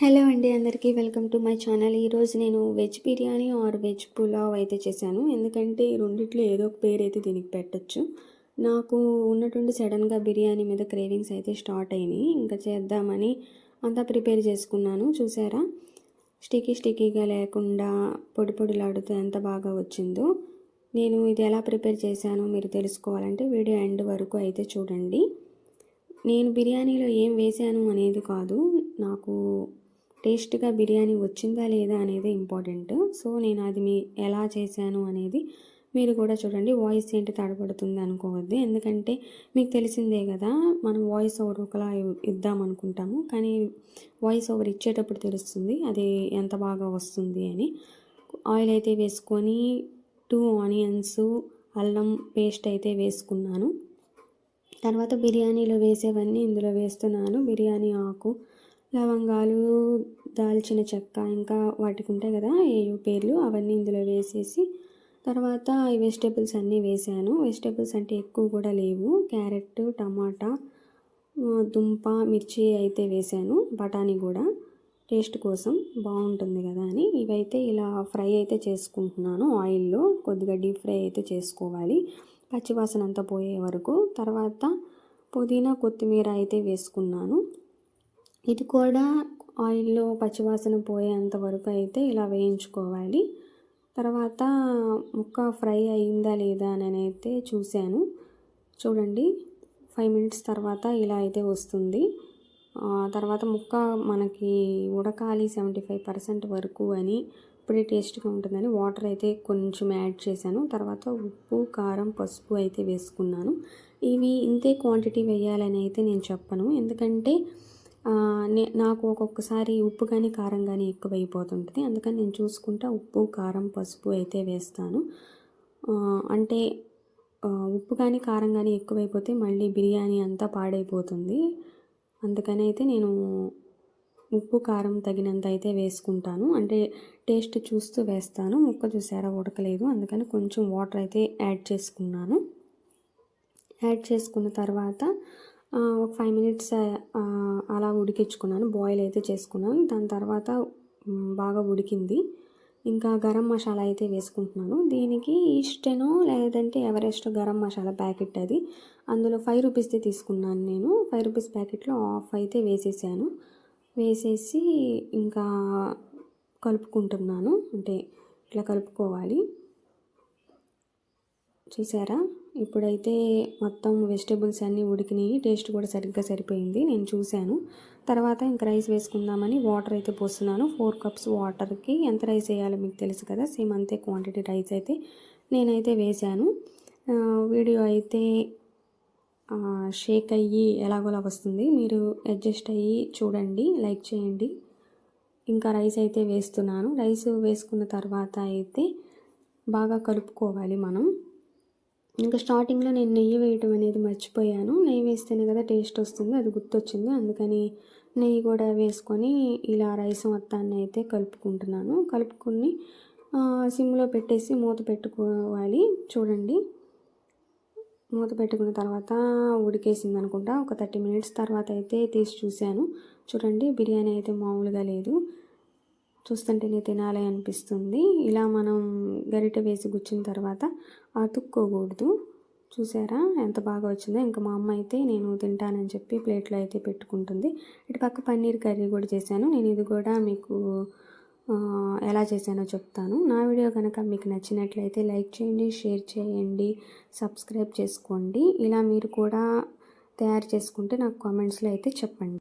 Hello అండి అందరికీ welcome to my channel. ఈరోజు నేను veg biryani or veg pulao అయితే చేశాను. ఎందుకంటే రెండిట్లో ఏదో ఒక పేరు అయితే దీనికి పెట్టచ్చు. నాకు ఉన్నటువంటి సడన్గా బిర్యానీ మీద క్రేవింగ్స్ అయితే స్టార్ట్ అయినాయి. ఇంకా చేద్దామని అంతా ప్రిపేర్ చేసుకున్నాను. చూసారా? స్టికీ స్టికీగా లేకుండా పొడి పొడిలాడుతూ ఎంత బాగా వచ్చిందో. నేను ఇది ఎలా ప్రిపేర్ చేశానో మీరు తెలుసుకోవాలంటే వీడియో ఎండ్ వరకు అయితే చూడండి. నేను బిర్యానీలో ఏం వేశాను అనేది కాదు. నాకు టేస్ట్గా బిర్యానీ వచ్చిందా లేదా అనేది ఇంపార్టెంట్. సో నేను అది మీ ఎలా చేశాను అనేది మీరు కూడా చూడండి. వాయిస్ ఏంటి తడబడుతుంది అనుకోవద్దు. ఎందుకంటే మీకు తెలిసిందే కదా మనం వాయిస్ ఓవర్ ఒకలా ఇద్దాం అనుకుంటాము. కానీ వాయిస్ ఓవర్ ఇచ్చేటప్పుడు తెలుస్తుంది అది ఎంత బాగా వస్తుంది అని. ఆయిల్ అయితే వేసుకొని టూ ఆనియన్స్ అల్లం పేస్ట్ అయితే వేసుకున్నాను. తర్వాత బిర్యానీలో వేసేవన్నీ ఇందులో వేస్తున్నాను. బిర్యానీ ఆకు లవంగాలు దాల్చిన చెక్క ఇంకా వాటికి ఉంటాయి కదా ఏ పేర్లు అవన్నీ ఇందులో వేసేసి తర్వాత ఈ వెజిటేబుల్స్ అన్నీ వేసాను. వెజిటేబుల్స్ అంటే ఎక్కువ కూడా లేవు. క్యారెట్ టమాటా దుంప మిర్చి అయితే వేసాను బఠానీ కూడా. టేస్ట్ కోసం బాగుంటుంది కదా అని. ఇవైతే ఇలా ఫ్రై అయితే చేసుకుంటున్నాను ఆయిల్లో. కొద్దిగా డీప్ ఫ్రై అయితే చేసుకోవాలి. పచ్చివాసన అంతా పోయే వరకు. తర్వాత పుదీనా కొత్తిమీర అయితే వేసుకున్నాను. ఇది కూడా ఆయిల్లో పచ్చివాసన పోయేంత వరకు అయితే ఇలా వేయించుకోవాలి. తర్వాత ముక్క ఫ్రై అయిందా లేదా అని అయితే చూశాను. చూడండి ఫైవ్ మినిట్స్ తర్వాత ఇలా అయితే వస్తుంది. తర్వాత ముక్క మనకి ఉడకాలి సెవెంటీ ఫైవ్ పర్సెంట్ వరకు అని ఇప్పుడే టేస్ట్గా ఉంటుందని వాటర్ అయితే కొంచెం యాడ్ చేశాను. తర్వాత ఉప్పు కారం పసుపు అయితే వేసుకున్నాను. ఇవి ఇంతే క్వాంటిటీ వేయాలని అయితే నేను చెప్పను. ఎందుకంటే నాకు ఒక్కొక్కసారి ఉప్పు కానీ కారం కానీ ఎక్కువైపోతుంటుంది. అందుకని నేను చూసుకుంటా ఉప్పు కారం పసుపు అయితే వేస్తాను. అంటే ఉప్పు కానీ కారం కానీ ఎక్కువైపోతే మళ్ళీ బిర్యానీ అంతా పాడైపోతుంది. అందుకని అయితే నేను ఉప్పు కారం తగినంత అయితే వేసుకుంటాను. అంటే టేస్ట్ చూస్తూ వేస్తాను. ముక్క చూసారా? ఉడకలేదు. అందుకని కొంచెం వాటర్ అయితే యాడ్ చేసుకున్నాను. యాడ్ చేసుకున్న తర్వాత ఒక ఫైవ్ మినిట్స్ అలా ఉడికించుకున్నాను. బాయిల్ అయితే చేసుకున్నాను. దాని తర్వాత బాగా ఉడికింది. ఇంకా గరం మసాలా అయితే వేసుకుంటున్నాను. దీనికి ఈస్టెనో లేదంటే ఎవరెస్ట్ గరం మసాలా ప్యాకెట్ అది. అందులో ఫైవ్ రూపీస్ది తీసుకున్నాను నేను. ఫైవ్ రూపీస్ ప్యాకెట్లో ఆఫ్ అయితే వేసేసాను. వేసేసి ఇంకా కలుపుకుంటున్నాను. అంటే ఇట్లా కలుపుకోవాలి. చూసారా? ఇప్పుడైతే మొత్తం వెజిటేబుల్స్ అన్నీ ఉడికినాయి. టేస్ట్ కూడా సరిగ్గా సరిపోయింది. నేను చూశాను. తర్వాత ఇంకా రైస్ వేసుకుందామని వాటర్ అయితే పోస్తున్నాను. ఫోర్ కప్స్ వాటర్కి ఎంత రైస్ వేయాలో మీకు తెలుసు కదా? సేమ్ అంతే క్వాంటిటీ రైస్ అయితే నేనైతే వేశాను. వీడియో అయితే షేక్ అయ్యి ఎలాగోలా వస్తుంది. మీరు అడ్జస్ట్ అయ్యి చూడండి లైక్ చేయండి. ఇంకా రైస్ అయితే వేస్తున్నాను. రైస్ వేసుకున్న తర్వాత అయితే బాగా కలుపుకోవాలి మనం. ఇంకా స్టార్టింగ్లో నేను నెయ్యి వేయటం అనేది మర్చిపోయాను. నెయ్యి వేస్తేనే కదా టేస్ట్ వస్తుంది అది గుర్తొచ్చింది. అందుకని నెయ్యి కూడా వేసుకొని ఇలా రైస్ మొత్తాన్ని అయితే కలుపుకుంటున్నాను. కలుపుకొని సిమ్లో పెట్టేసి మూత పెట్టుకోవాలి. చూడండి. మూత పెట్టుకున్న తర్వాత ఉడికేసింది అనుకుంటా. ఒక థర్టీ మినిట్స్ తర్వాత అయితే తీసి చూశాను. చూడండి బిర్యానీ అయితే మామూలుగా లేదు. చూస్తుంటేనే తినాలి అనిపిస్తుంది. ఇలా మనం గరిటె వేసి గుచ్చిన తర్వాత అతుక్కోకూడదు చూసారా? ఎంత బాగా వచ్చిందో. ఇంకా మా అమ్మ అయితే నేను తింటానని చెప్పి ప్లేట్లో అయితే పెట్టుకుంటుంది. ఇటు పక్క పన్నీర్ కర్రీ కూడా చేశాను. నేను ఇది కూడా మీకు ఎలా చేశానో చెప్తాను. నా వీడియో కనుక మీకు నచ్చినట్లయితే లైక్ చేయండి షేర్ చేయండి సబ్స్క్రైబ్ చేసుకోండి. ఇలా మీరు కూడా తయారు చేసుకుంటే నాకు కామెంట్స్లో అయితే చెప్పండి.